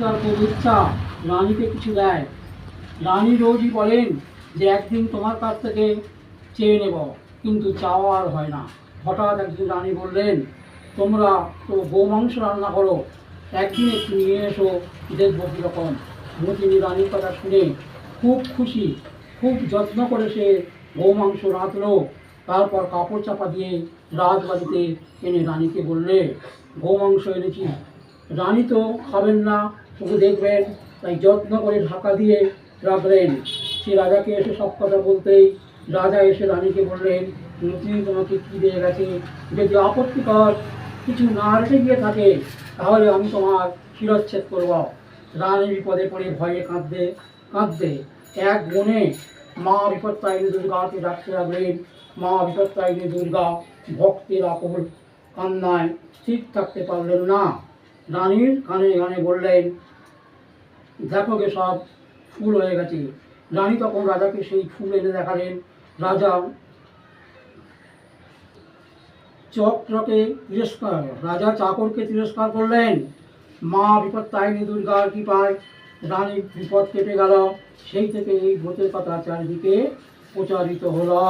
তার ইচ্ছা রানীকে কিছু দেয়। রানী রোজই বলেন যে একদিন তোমার কাছ থেকে চেয়ে নেব, কিন্তু চাওয়া আর হয় না। হঠাৎ একদিন রানী বললেন, তোমরা তো গোমাংস রান্না করো, একদিন একটু নিয়ে এসো, দেখব কীরকম। মতিনী রানীর কথা শুনে খুব খুশি, খুব যত্ন করে সে গৌমাংস রাঁধলো। তারপর কাপড় চাপা দিয়ে রাজবাড়িতে এনে রানীকে বললে, গৌমাংস এনেছি রানী তো খাবেন না শুধু দেখবেন, তাই যত্ন করে ঢাকা দিয়ে রাখলেন। সে রাজাকে এসে সব কথা বলতেই রাজা এসে রানীকে বললেন নতুন তোমাকে কী দিয়ে গেছে? যদি আপত্তিকর কিছু না রেখে গিয়ে থাকে, তাহলে আমি তোমার শিরচ্ছেদ করব। রানী বিপদে পড়ে ভয়ে কাঁদতে কাঁদতে এক বনে মা বিপত্তায়নী দুর্গাকে ডাকতে লাগলেন। মা বিপত্তায়নী দুর্গা ভক্তের আকুল কান্নায় ঠিক থাকতে পারলেন না। রানীর কানে কানে বললেন দেখো গে সব ফুল হয়ে গেছে। রানী তখন রাজাকে সেই ফুল এনে দেখালেন। রাজা চক্রকে তিরস্কার, রাজা চাকরকে তিরস্কার করলেন। মা বিপত্তায়নী দুর্গার কৃপায় রানীর বিপদ কেটে গেল। সেই থেকে এই ভূতের কথা চারিদিকে প্রচারিত হলো।